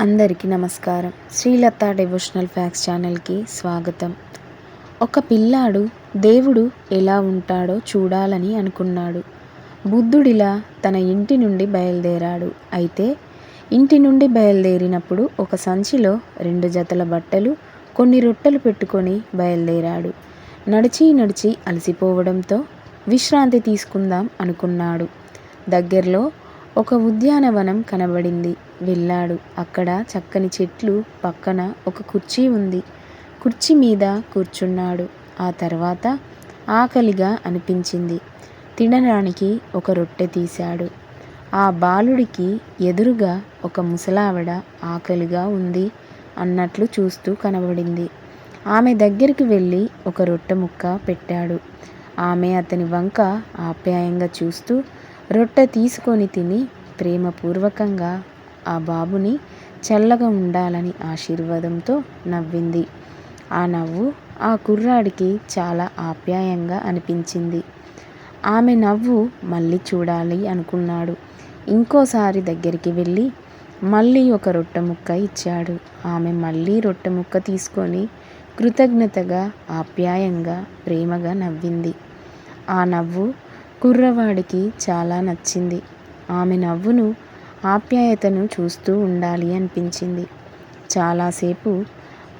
అందరికీ నమస్కారం. Srilatha devotional fax ఛానల్కి స్వాగతం. ఒక పిల్లాడు దేవుడు ఎలా ఉంటాడో చూడాలని అనుకున్నాడు. బుద్ధుడిలా తన ఇంటి నుండి బయలుదేరాడు. అయితే ఇంటి నుండి బయలుదేరినప్పుడు ఒక సంచిలో రెండు జతల బట్టలు కొన్ని రొట్టెలు పెట్టుకొని బయలుదేరాడు. నడిచి నడిచి అలసిపోవడంతో విశ్రాంతి తీసుకుందాం అనుకున్నాడు. దగ్గరలో ఒక ఉద్యానవనం కనబడింది. వెళ్ళాడు. అక్కడ చక్కని చెట్లు పక్కన ఒక కుర్చీ ఉంది. కుర్చీ మీద కూర్చున్నాడు. ఆ తర్వాత ఆకలిగా అనిపించింది. తినడానికి ఒక రొట్టె తీశాడు. ఆ బాలుడికి ఎదురుగా ఒక ముసలావిడ ఆకలిగా ఉంది అన్నట్లు చూస్తూ కనబడింది. ఆమె దగ్గరికి వెళ్ళి ఒక రొట్టె ముక్క పెట్టాడు. ఆమె అతని వంక ఆప్యాయంగా చూస్తూ రొట్టె తీసుకొని తిని ప్రేమపూర్వకంగా ఆ బాబుని చల్లగా ఉండాలని ఆశీర్వాదంతో నవ్వింది. ఆ నవ్వు ఆ కుర్రాడికి చాలా ఆప్యాయంగా అనిపించింది. ఆమె నవ్వు మళ్ళీ చూడాలి అనుకున్నాడు. ఇంకోసారి దగ్గరికి వెళ్ళి మళ్ళీ ఒక రొట్టె ముక్క ఇచ్చాడు. ఆమె మళ్ళీ రొట్టె ముక్క తీసుకొని కృతజ్ఞతగా ఆప్యాయంగా ప్రేమగా నవ్వింది. ఆ నవ్వు కుర్రవాడికి చాలా నచ్చింది. ఆమె నవ్వును ఆప్యాయతను చూస్తూ ఉండాలి అనిపించింది. చాలాసేపు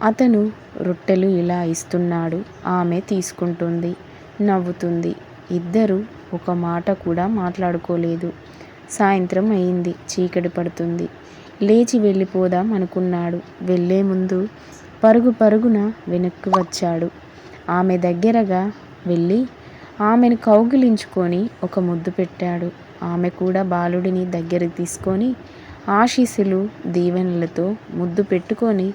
అతను రొట్టెలు ఇలా ఇస్తున్నాడు ఆమె తీసుకుంటుంది నవ్వుతుంది. ఇద్దరు ఒక మాట కూడా మాట్లాడుకోలేదు. సాయంత్రం అయింది చీకటి పడుతుంది. లేచి వెళ్ళిపోదాం అనుకున్నాడు. వెళ్ళే ముందు పరుగు పరుగున వెనక్కి వచ్చాడు. ఆమె దగ్గరగా వెళ్ళి ఆమెను కౌగిలించుకొని ఒక ముద్దు పెట్టాడు. ఆమె కూడా బాలుడిని దగ్గరికి తీసుకొని ఆశీస్సులు దీవెనలతో ముద్దు పెట్టుకొని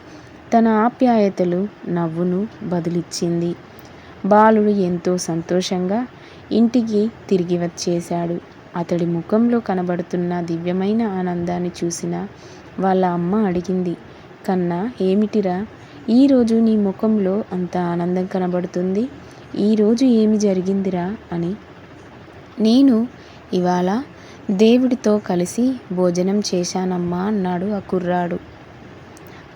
తన ఆప్యాయతలు నవ్వును బదులిచ్చింది. బాలుడు ఎంతో సంతోషంగా ఇంటికి తిరిగి వచ్చేశాడు. అతడి ముఖంలో కనబడుతున్న దివ్యమైన ఆనందాన్ని చూసిన వాళ్ళ అమ్మ అడిగింది కన్నా ఏమిటిరా? ఈరోజు నీ ముఖంలో అంత ఆనందం కనబడుతుంది? ఈరోజు ఏమి జరిగిందిరా? అని. నేను ఇవాళ దేవుడితో కలిసి భోజనం చేశానమ్మా అన్నాడు ఆ కుర్రాడు.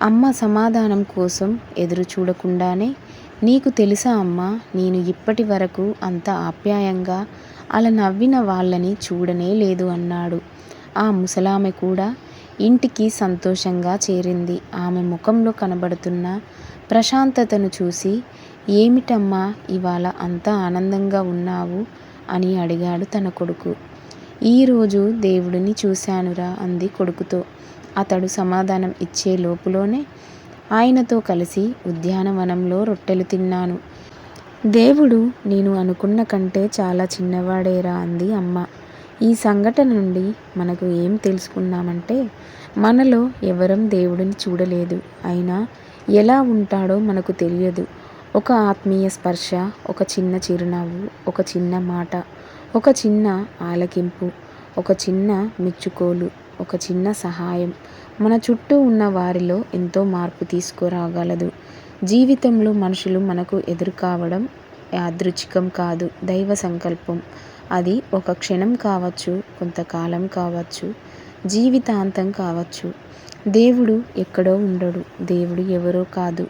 అమ్మ సమాధానం కోసం ఎదురు చూడకుండానే నీకు తెలుసా అమ్మా నేను ఇప్పటి వరకు అంత ఆప్యాయంగా అలా నవ్విన వాళ్ళని చూడనే లేదు అన్నాడు. ఆ ముసలామె కూడా ఇంటికి సంతోషంగా చేరింది. ఆమె ముఖంలో కనబడుతున్న ప్రశాంతతను చూసి ఏమిటమ్మా ఇవాళ అంత ఆనందంగా ఉన్నావు? అని అడిగాడు తన కొడుకు. ఈరోజు దేవుడిని చూశానురా అంది కొడుకుతో. అతడు సమాధానం ఇచ్చే లోపులోనే ఆయనతో కలిసి ఉద్యానవనంలో రొట్టెలు తిన్నాను. దేవుడు నేను అనుకున్న కంటే చాలా చిన్నవాడేరా అంది అమ్మ. ఈ సంఘటన నుండి మనకు ఏం తెలుసుకున్నామంటే మనలో ఎవరం దేవుడిని చూడలేదు. అయినా ఎలా ఉంటాడో మనకు తెలియదు. ఒక ఆత్మీయ స్పర్శ ఒక చిన్న చిరునవ్వు ఒక చిన్న మాట ఒక చిన్న ఆలకింపు ఒక చిన్న మెచ్చుకోలు ఒక చిన్న సహాయం మన చుట్టూ ఉన్న వారిలో ఎంతో మార్పు తీసుకురాగలదు. జీవితంలో మనుషులు మనకు ఎదురు కావడం యాదృచ్ఛికం కాదు దైవ సంకల్పం. అది ఒక క్షణం కావచ్చు కొంతకాలం కావచ్చు జీవితాంతం కావచ్చు. దేవుడు ఎక్కడో ఉండడు దేవుడు ఎవరో కాదు.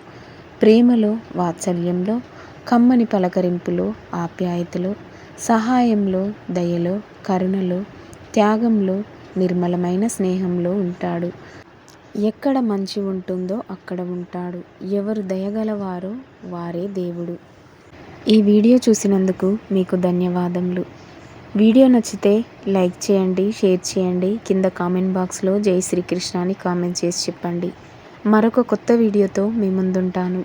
ప్రేమలో వాత్సల్యంలో కమ్మని పలకరింపులో ఆప్యాయతలో సహాయంలో దయలో కరుణలో త్యాగంలో నిర్మలమైన స్నేహంలో ఉంటాడు. ఎక్కడ మంచి ఉంటుందో అక్కడ ఉంటాడు. ఎవరు దయగలవారో వారే దేవుడు. ఈ వీడియో చూసినందుకు మీకు ధన్యవాదములు. వీడియో నచ్చితే లైక్ చేయండి షేర్ చేయండి. కింద కామెంట్ బాక్స్లో జై శ్రీకృష్ణ అని కామెంట్ చేసి చెప్పండి. మరొక కొత్త వీడియోతో మీ ముందుంటాను.